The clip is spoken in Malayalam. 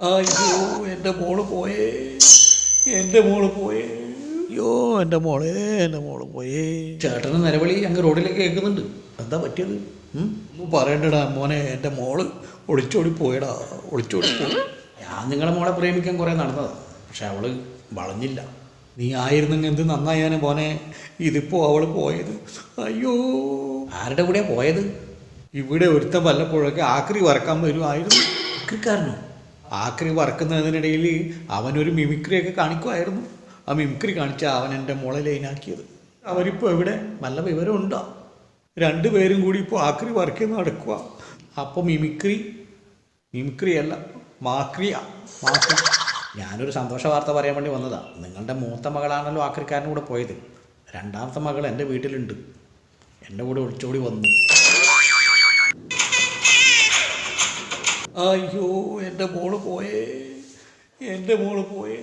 അയ്യോ എന്റെ മോൾ പോയേ. എന്റെ മോൾ പോയേ. അയ്യോ എന്റെ മോളെ എന്റെ മോൾ പോയേ. ചേട്ടന് നിലവിളി അങ്ങ് റോഡിലേക്ക് കേൾക്കുന്നുണ്ട്. എന്താ പറ്റിയത്? ഒന്നും പറയണ്ടടാ മോനെ എന്റെ മോൾ ഒളിച്ചോടി പോയടാ ഒളിച്ചോടി പോയി. ഞാൻ നിങ്ങളെ മോളെ പ്രേമിക്കാൻ കുറേ നടന്നതാണ് പക്ഷെ അവൾ വളഞ്ഞില്ല. നീ ആയിരുന്നെങ്കിൽ എന്ത് നന്നായാനെ മോനെ. ഇതിപ്പോ അവൾ പോയത്. അയ്യോ. ആരുടെ കൂടെയാ പോയത്? ഇവിടെ ഒരുത്തം വല്ലപ്പോഴൊക്കെ ആക്രി വറക്കാൻ വരുമായിരുന്നു ക്രിക്കാരനോ ആക്രി വറക്കുന്നതിനിടയിൽ അവനൊരു മിമിക്രിയൊക്കെ കാണിക്കുമായിരുന്നു. ആ മിമിക്രി കാണിച്ച അവൻ എന്റെ മോളെ ലൈനാക്കിയത്. അവരിപ്പോൾ എവിടെ ഉണ്ടോ വിവരമുണ്ടോ? രണ്ടുപേരും കൂടി ഇപ്പോൾ ആക്രി വർക്ക് നടക്കുക അപ്പോൾ മിമിക്രി മിമിക്രി അല്ല മാക്രിയ മാക്രി. ഞാനൊരു സന്തോഷ വാർത്ത പറയാൻ വേണ്ടി വന്നതാണ് നിങ്ങളുടെ മൂത്ത മകളാണല്ലോ ആക്രിക്കാരന്റെ കൂടെ പോയത്. രണ്ടാമത്തെ മകൾ എന്റെ വീട്ടിലുണ്ട്. എന്റെ കൂടെ ഒളിച്ചോടി വന്നു. അയ്യോ എന്റെ മോൾ പോയേ എന്റെ മോൾ പോയേ.